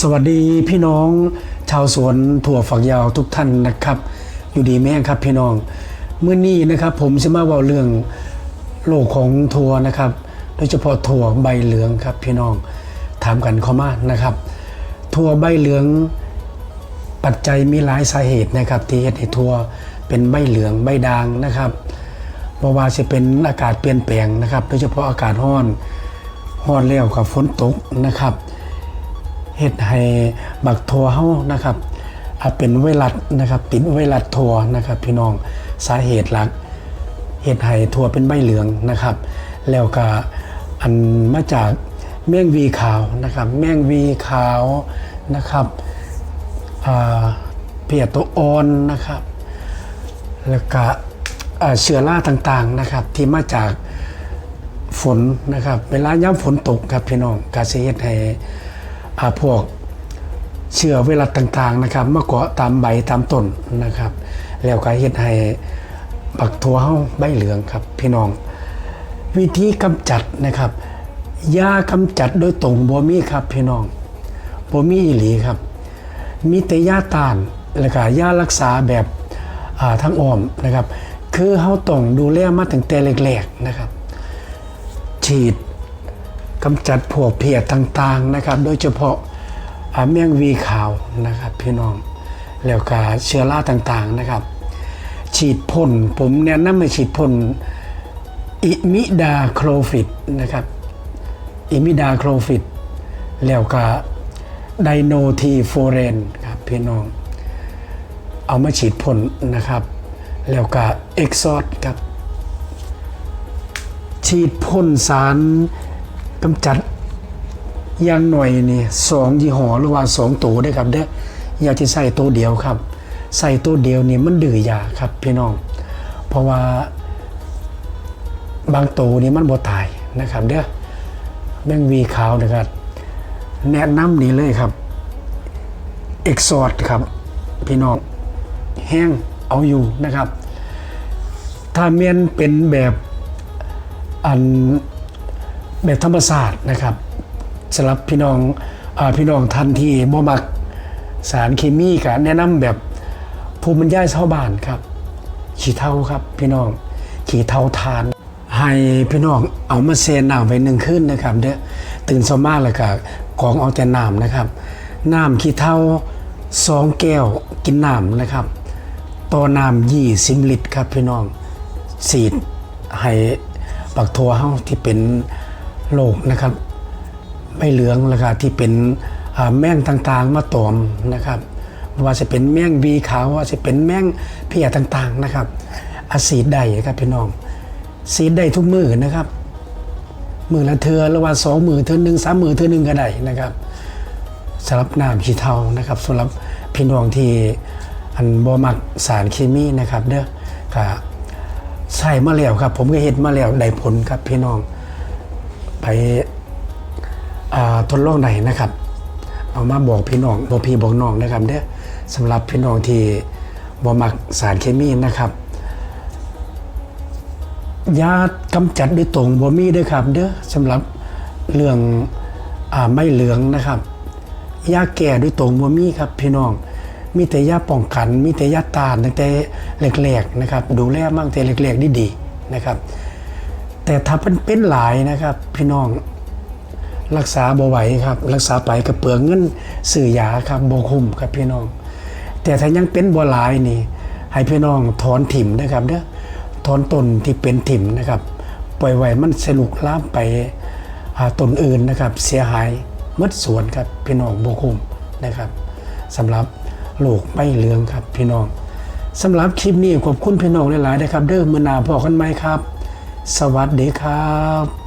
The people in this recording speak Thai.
สวัสดีพี่น้องชาวสวนถั่วฝักยาวทุกท่านนะครับ อยู่ดีแม่ครับพี่น้องเมื่อนี้นะครับผมจะมาเว่าเรื่องโลกของถั่วนะครับ โดยเฉพาะถั่วใบเหลืองครับพี่น้องถามกันเข้ามานะครับถั่วใบเหลืองปัจจัยมีหลายสาเหตุนะครับ ที่เฮ็ดให้ทั่วเป็นใบเหลืองใบด่างนะครับเพราะว่าจะเป็นอากาศเปลี่ยนแปลงนะครับ โดยเฉพาะอากาศร้อนร้อนแล้วกับฝนตกนะครับ เฮ็ดให้บักทัวเฮานะครับเป็นไวรัสนะครับ ติดไวรัสทัวนะครับ พี่น้องสาเหตุหลักเห็ดไห่ทัวเป็นใบเหลืองนะครับ แล้วก็อันมาจากแมงวีขาวนะครับ แมงวีขาวนะครับเพียตัวอ่อนนะครับ แล้วก็เชื้อราต่างๆนะครับ ที่มาจากฝนนะครับ เวลาย่ำฝนตกครับพี่น้องกาเสียดให้อ่า พวกเชื้อไวรัสต่างๆนะครับมาเกาะตามใบตามต้นนะครับ แล้วก็เฮ็ดให้บักทัวเฮาใบเหลืองครับพี่น้อง วิธีกำจัดนะครับยากำจัดโดยตรงบ่มีครับพี่น้องบ่มีอีหลีครับ มีแต่ยาต้านแล้วก็ยารักษาแบบอ่าทั้งอ้อมนะครับ คือเฮาต้องดูแลมาตั้งแต่แรกๆนะครับ ฉีด กำจัดพวกเพียต่างๆนะครับ โดยเฉพาะอ่าแมงวีขาวนะครับ พี่น้องแล้วก็เชื้อราต่างๆนะครับ ฉีดพ่นผมแนะนำให้ฉีดพ่นอิมิดาโครฟิดนะครับอิมิดาโครฟิดแล้วก็ไดโนทีโฟเรนครับพี่น้อง เอามาฉีดพ่นนะครับ แล้วก็เอ็กซอดครับ ฉีดพ่นสาร กำจัดอย่างหน่อยนี่สองยี่ห้อหรือว่าสองตัวได้ครับเด้ออยากจะใส่ตัวเดียวครับใส่ตัวเดียวนี่มันดื้อยาครับพี่น้อง เพราะว่าบางตัวนี่มันบ่ตายนะครับเด้อแมงวีขาวนะครับแนะนำนี่เลยครับเอกซอดครับ พี่น้องแห้งเอาอยู่นะครับ ถ้าเมียนเป็นแบบอัน แบบธรรมศาสตร์นะครับสำหรับพี่น้องอพี่น้องท่านที่บ่มักสารเคมีก็แนะนำแบบภูมิปัญญาชาวบ้านครับ ขี้เท่าครับพี่น้องขี้เท่าทาน ให้พี่น้องเอามาเซนน้ำไว้หนึ่งคืนนะครับเด้อตื่นสมากแล้วก็ของเอาแต่น้ำนะครับน้ำขี้เท่าสองแก้วกินน้ำนะครับต่อน้ำยี่สิบลิตรครับพี่น้องสีดให้ปักทัวเฮาที่เป็น โรคนะครับ ไม่เหลืองแล้วก็ที่เป็นแมงต่างๆมาตอมนะครับว่าจะเป็นแมงวีขาวว่าจะเป็นแมงเพียต่างๆนะครับอาสีดได้ครับพี่น้องสีดได้ทุกมือนะครับมือละเทือรือว่าสองมือเทือหนึ่งสามมือเทือหนึ่งก็ได้นะครับสำหรับน้ำขี้เทานะครับสำหรับพี่น้องที่อันบ่มักสารเคมีนะครับเด้อก็ใส่มาแล้วครับ ผมก็เห็นมาแล้วได้ผลครับพี่น้อง ไปทดลองไหนนะครับ เอามาบอกพี่น้องบอกพี่บอกน้องนะครับเด้อสำหรับพี่น้องที่บ่มักสารเคมีนะครับยากำจัดด้วยตรงบ่มีด้อครับเด้อสำหรับเรื่องอไม่เหลืองนะครับยาแก่ด้วยตรงบ่มีครับพี่น้อง มีแต่ยาป้องกัน มีแต่ยาตานตั้งแต่แรกๆนะครับ ดูแลมั่งแต่แรกๆดีๆนะครับ แต่ถ้าเป็นเป็นหลายนะครับ พี่น้องรักษาบ่ไหวครับ รักษาไปกระเปืองเงินซื้อยาครับบ่คุ้มครับพี่น้อง แต่ถ้ายังเป็นบ่หลายนี่ ให้พี่น้องถอนถิ่มนะครับเด้อถอนตนที่เป็นถิ่มนะครับ ปล่อยไว้มันสลุกล้ามไปหาต้นอื่นนะครับ เสียหายหมดสวนครับพี่น้องบ่คุ้มนะครับสำหรับลูกไม่เลืองครับพี่น้องสำหรับคลิปนี้ขอบคุณพี่น้องหลายๆนะครับ เด้อมือนาพอกันไหมครับ สวัสดีครับ